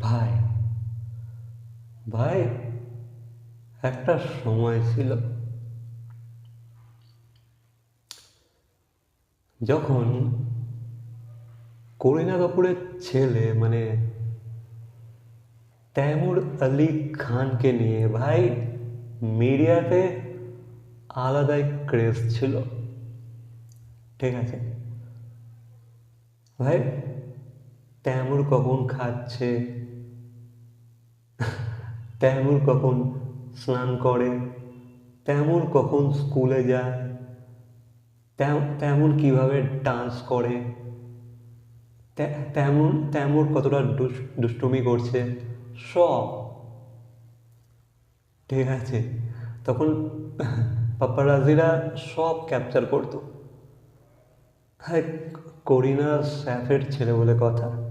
ভাই ভাই, একটা সময় ছিল যখন করিনা কাপুরের ছেলে মানে তৈমুর আলী খানকে নিয়ে, ভাই, মিডিয়াতে আলাদাই ক্রেজ ছিল। ঠিক আছে? ভাই তৈমুর কখন খাচ্ছে? তৈমুর কখন স্নান করে? তৈমুর কখন স্কুলে যায়? তেম- তেমন কীভাবে ডান্স করে? তেমন তেমন কতটা দুষ- দুষ্টুমি করছে? সব। ঠিক আছে। তখন পাপারাজিরা সব ক্যাপচার করতো। হ্যাঁ করিনা স্যাফের ছেলে বলে কথা।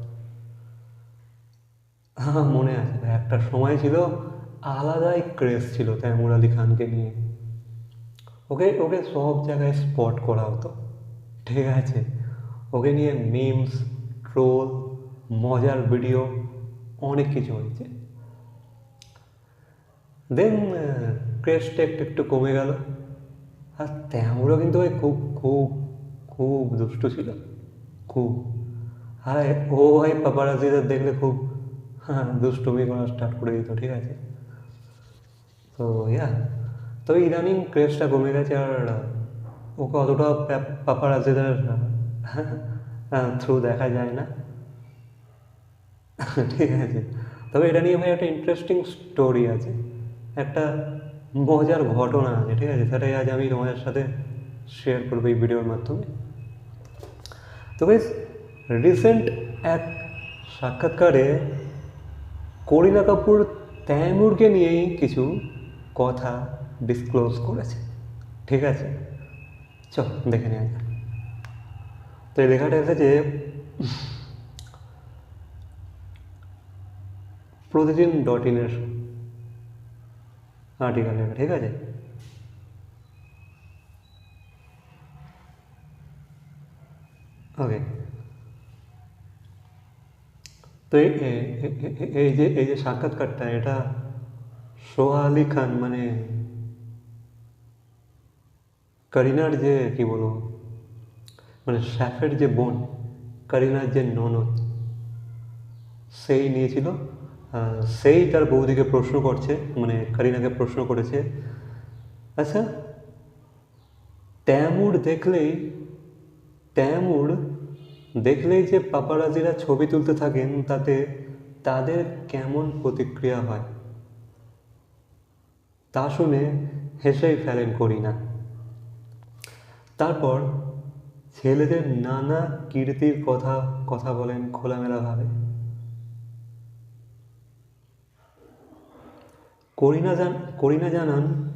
হ্যাঁ মনে আছে। একটা সময় ছিল, আলাদাই ক্রেজ ছিল তৈমুর আলী খানকে নিয়ে। ওকে ওকে সব জায়গায় স্পট করা হতো। ঠিক আছে? ওকে নিয়ে মিমস ট্রোল মজার ভিডিও অনেক কিছু হয়েছে। দেন ক্রেজটা একটু একটু কমে গেল। আর তেমনও কিন্তু ওই খুব খুব খুব দুষ্ট ছিল। খুব। আর ও ভাই পাপারাজিদের দেখলে খুব হ্যাঁ দুষ্টুমি করা স্টার্ট করে দিত, ঠিক আছে? তো ইয়া তবে ইদানিং ক্রেজটা কমে গেছে আর ওকে অতটা পাপারাজিদের থ্রু দেখা যায় না। ঠিক আছে? তবে এটা নিয়ে ভাই একটা ইন্টারেস্টিং স্টোরি আছে। একটা মজার ঘটনা আছে, ঠিক আছে? সেটাই আজ আমি তোমাদের সাথে শেয়ার করব এই ভিডিওর মাধ্যমে। তো বেশ রিসেন্ট এক সাক্ষাৎকারে করিনা কাপুর তৈমুরকে নিয়েই কিছু কথা ডিসক্লোজ করেছে। ঠিক আছে? চ দেখে নেওয়া যাক। তো এই লেখাটা এসেছে প্রতিদিন ডট ইনের আর্টিকেল ঠিক আছে? ওকে তো এই যে এই যে সাক্ষাৎকারটা, এটা সোহা আলী খান মানে করিনার যে, কি বলব মানে স্যাফের যে বোন, করিনার যে ননদ, সেই নিয়েছিল। সেই তার বৌদিকে প্রশ্ন করছে মানে করিনাকে প্রশ্ন করেছে আচ্ছা তৈমুর দেখলেই তৈমুর দেখলেই যে পাপারাজিরা ছবি তুলতে থাকেন, তাতে তাদের কেমন প্রতিক্রিয়া হয়? তা শুনে হেসেই ফেলেন করিনা। তারপর ছেলেদের নানা কীর্তির কথা কথা বলেন খোলামেলাভাবে। করিনা জান, করিনা জানান,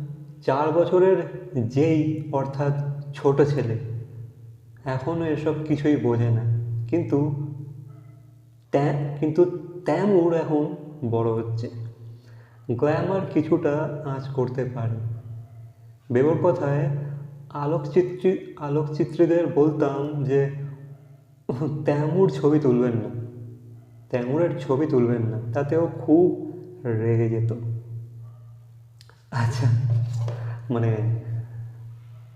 চার বছরের যেই অর্থাৎ ছোট ছেলে। এখনও এসব কিছুই বোঝে না। কিন্তু কিন্তু তেমুর এখন বড় হচ্ছে। গ্ল্যামার কিছুটা আঁচ করতে পারে। বেবর কথায় আলোকচিত্রী আলোকচিত্রীদের বলতাম যে তেমুর ছবি তুলবেন না। তেমুরের ছবি তুলবেন না। তাতেও খুব রেগে যেত। আচ্ছা মানে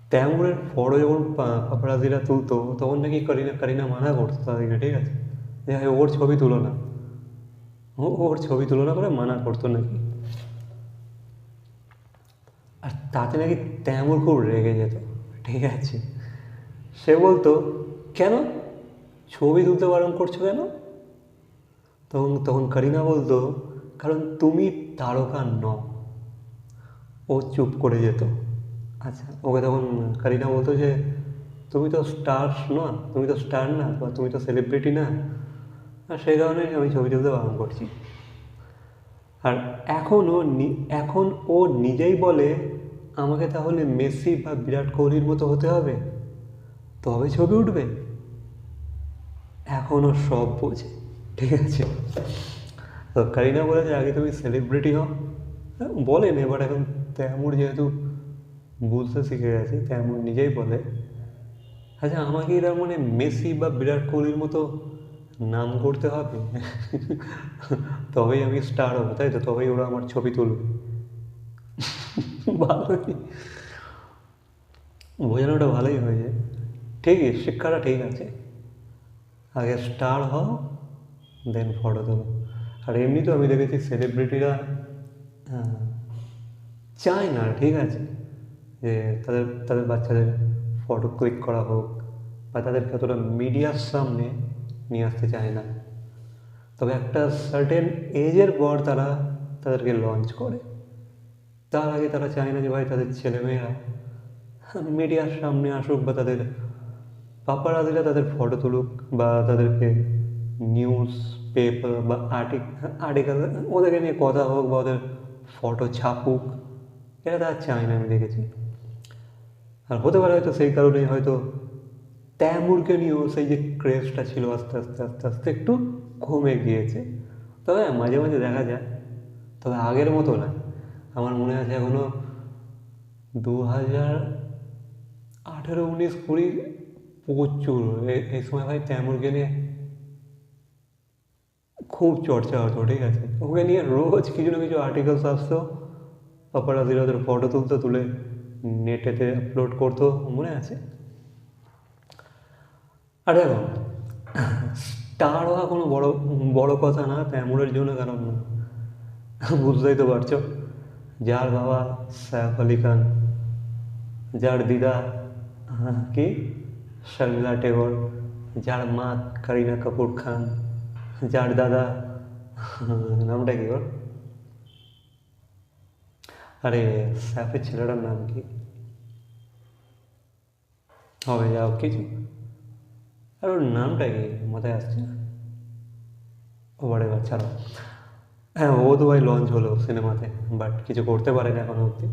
তেমুরের ফটো যখন পা- পাপারাজিরা তুলতো, তখন নাকি করিনা করিনা মানা করতো তাদেরকে, ঠিক আছে? যে হ্যাঁ ওর ছবি তুলো না। ও, ওর ছবি তুলনা করে মানা করতো নাকি? আর তাতে নাকি তেমুর খুব রেগে যেত, ঠিক আছে? সে বলতো, কেন? ছবি তুলতে বারণ করছ কেন? তখন তখন কারিনা বলতো, কারণ তুমি তারকা ন ও চুপ করে যেত। আচ্ছা। ওকে তখন কারিনা বলতো যে, তুমি তো স্টার না, তুমি তো স্টার না, বা তুমি তো সেলিব্রিটি না। আর সেই কারণে আমি ছবি তুলতে বারণ করছি। আর এখন ও এখন ও নিজেই বলে, আমাকে তাহলে মেসি বা বিরাট কোহলির মতো হতে হবে? তবে ছবি উঠবে? এখনও সব বোঝে ঠিক আছে? তো কারিনা বলেছে, আগে তুমি সেলিব্রিটি হও। বলেন এবার এখন তেমুর যেহেতু বুঝতে শিখে গেছে তেমুর নিজেই বলে। আচ্ছা আমাকে তার মানে মেসি বা বিরাট কোহলির মতো নাম করতে হবে? তবেই আমি স্টার হব, তাই তো? তবেই ওরা আমার ছবি তুলবে। ভালোই। বোঝানোটা ভালোই হয়েছে। ঠিকই শিক্ষাটা ঠিক আছে। আগে স্টার হও দেন ফটো তোলো। আর এমনি তো আমি দেখেছি সেলিব্রিটিরা চায় না, ঠিক আছে? যে তাদের তাদের বাচ্চাদের ফটো ক্লিক করা হোক বা তাদেরকে অতটা মিডিয়ার সামনে নিয়ে আসতে চায় না। তবে একটা সার্টেন এজের পর তারা তাদেরকে লঞ্চ করে। তার আগে তারা চায় না যে ভাই তাদের ছেলেমেয়েরা মিডিয়ার সামনে আসুক বা তাদের পাপারা দিলে তাদের ফটো তুলুক বা তাদেরকে নিউজ পেপার বা আর্টিক আর্টিকেল ওদেরকে নিয়ে কথা হোক বা ওদের ফটো ছাপুক, এটা তারা চায় না আমি দেখেছি। আর হতে পারে হয়তো সেই কারণেই হয়তো তৈমুরকে নিয়েও সেই যে ক্রেজটা ছিল আস্তে আস্তে আস্তে আস্তে একটু কমে গিয়েছে। তবে মাঝে মাঝে দেখা যায়, তবে আগের মতো না। আমার মনে আছে এখনও দু হাজার আঠেরো, উনিশ, কুড়ি প্রচুর। এই সময় ভাই তৈমুরকে নিয়ে খুব চর্চা হতো, ঠিক আছে? ওকে নিয়ে রোজ কিছু না কিছু আর্টিকেলস আসতো পাপারাজিরা ওদের ফটো তুলতো, তুলে। নেটেতে আপলোড করতো, মনে আছে? আর দেখো স্টার হওয়া কোনো বড় বড় কথা না তৈমুরের জন্য কারণ বুঝতেই তো পারছ। যার বাবা সাইফ আলি খান, যার দিদা কি? শর্মিলা টেগর, যার মা করিনা কাপুর খান, যার দাদা, নামটা কি ওর? আরে সাইফের ছেলেটার নাম কি হবে যাও কিছু আর ওর নামটা কি মাথায় আসছে না ও বাড়ে ছাড়ো হ্যাঁ ও তো ভাই লঞ্চ হলো সিনেমাতে বাট কিছু করতে পারে না এখনও অবধি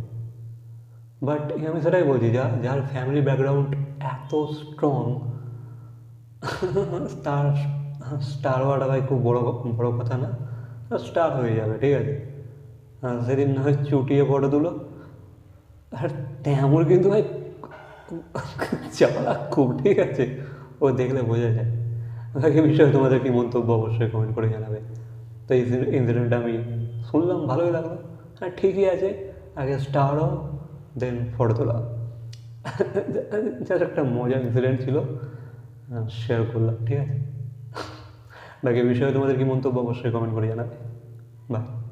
বাট আমি সেটাই বলছি যা যার ফ্যামিলি ব্যাকগ্রাউন্ড এত স্ট্রং তার স্টার হওয়াটা ভাই খুব বড় বড় কথা না স্টার হয়ে যাবে ঠিক আছে আর সেদিন না হয় চুটিয়ে ফটো তুলো। আর তেমন কিন্তু ভাই চালাক খুব ঠিক আছে। ও দেখলে বোঝা যায়। বাকি বিষয়ে তোমাদের কি মন্তব্য অবশ্যই কমেন্ট করে জানাবে। তো এই ইনসিডেন্টটা আমি শুনলাম, ভালোই লাগল। হ্যাঁ ঠিকই আছে। আগে স্টার হও দেন ফটো তোলা। জাস্ট একটা মজার ইনসিডেন্ট ছিল। শেয়ার করলাম, ঠিক আছে। বাকি বিষয়ে তোমাদের কি মন্তব্য অবশ্যই কমেন্ট করে জানাবে। বাই